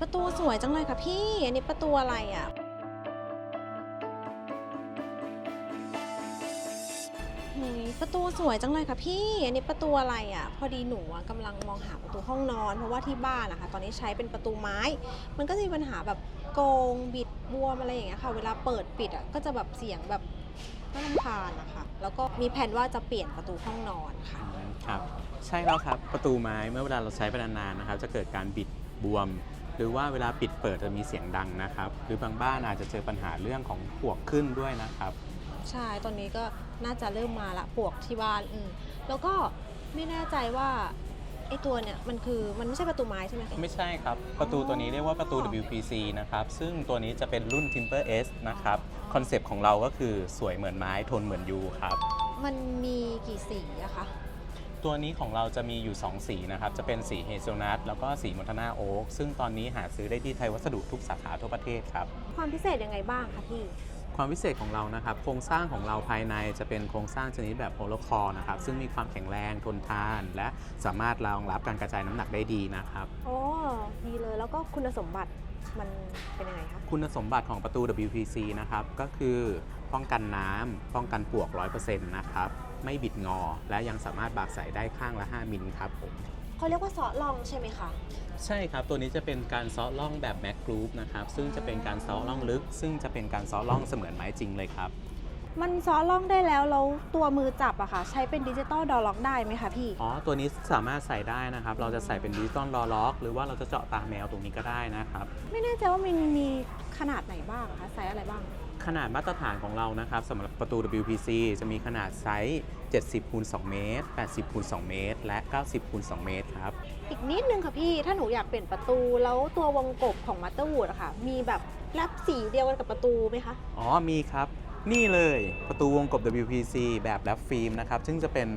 ประตูสวยจังเลยค่ะพี่ อันนี้ประตูอะไรอะ ประตูสวยจังเลยค่ะพี่ อันนี้ประตูอะไรอะ พอดีหนูอะกำลังมองหาประตูห้องนอน เพราะว่าที่บ้านนะคะตอนนี้ใช้เป็นประตูไม้ มันก็จะมีปัญหาแบบโกงบิดบวมอะไรอย่างเงี้ยค่ะ เวลาเปิดปิดอะก็จะแบบเสียงแบบน่ารำคาญนะคะ แล้วก็มีแผนว่าจะเปลี่ยนประตูห้องนอนค่ะ ครับ ใช่แล้วครับ ประตูไม้เมื่อเวลาเราใช้ไปนานๆนะครับ จะเกิดการบิดบวม รือว่าเวลาปิดเปิดจะมีเสียงดังนะครับ หรือบางบ้านอาจจะเจอปัญหาเรื่องของปวกขึ้นด้วยนะครับ ใช่ตอนนี้ก็น่าจะเริ่มมาละปวกที่บ้านอืมแล้วก็ไม่แน่ใจว่าไอ้ตัวเนี่ยมันคือมันไม่ใช่ประตูไม้ใช่ไหมคะ ไม่ใช่ครับ ประตูตัวนี้เรียกว่าประตูอ๋อ WPC นะครับ ซึ่งตัวนี้จะเป็นรุ่น Timber S นะครับ คอนเซปต์ของเราก็คือสวยเหมือนไม้ทนเหมือนยูครับ มันมีกี่สีอะคะ ตัวนี้ของเราจะมีอยู่ 2 สีนะครับ จะเป็นสีเฮเซลนัทแล้วก็สีมอนทนาโอ๊กซึ่งตอนนี้หาซื้อได้ที่ไทยวัสดุทุกสาขาทั่วประเทศครับ ความพิเศษยังไงบ้างคะพี่ ความพิเศษของเรานะครับ โครงสร้างของเราภายในจะเป็นโครงสร้างชนิดแบบโฮโลคอร์นะครับ ซึ่งมีความแข็งแรงทนทาน และสามารถรองรับการกระจายน้ำหนักได้ดีนะครับ โอ้ดีเลยแล้วก็คุณสมบัติมันเป็นยังไงคะ คุณสมบัติของประตู WPC นะครับ ก็คือ ป้องกันน้ำป้องกันปลวก 100%นะครับไม่บิดงอ และยังสามารถบากใส่ได้ข้างละ 5 มิลครับผมเขาเรียกว่าซอสลองใช่ไหมคะ ใช่ครับ ตัวนี้จะเป็นการซ้อล่องแบบแม็กกรูปนะครับ ซึ่งจะเป็นการซ้อล่องลึก ซึ่งจะเป็นการซ้อล่องเสมือนไม้จริงเลยครับ มันซอสลองได้แล้วแล้วตัวมือจับอะค่ะ ใช้เป็นดิจิตอลดอล็อกได้ไหมคะพี่ อ๋อ ตัวนี้สามารถใส่ได้นะครับ เราจะใส่เป็นดิจิตอลลอล็อก หรือว่าเราจะเจาะตาแมวตรงนี้ก็ได้นะครับ ไม่แน่ใจว่ามันมีขนาดไหนบ้างอะคะไซส์อะไรบ้าง ขนาดมาตรฐานของเรานะครับสำหรับประตู WPC จะมีขนาดไซส์ 70คูณ2เมตร 80คูณ2เมตร และ 90คูณ2เมตรครับ อีกนิดนึงค่ะพี่ ถ้าหนูอยากเปลี่ยนประตู แล้วตัววงกบของมัตเตอร์วูดอะค่ะ มีแบบแรปสีเดียวกันกับประตูไหมคะ อ๋อ มีครับ นี่เลยประตูวงกบ WPC แบบแรปฟิล์มนะครับ ซึ่งจะเป็น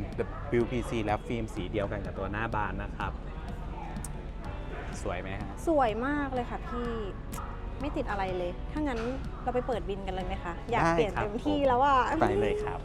WPC แรปฟิล์มสีเดียวกันกับตัวหน้าบานนะครับ สวยไหมฮะ สวยมากเลยค่ะพี่ ไม่ติดอะไรเลย ถ้างั้นเราไปเปิดบินกันเลยไหมคะ อยากได้เปลี่ยนครับเต็มที่ผม แล้วอะ ไปเลยครับ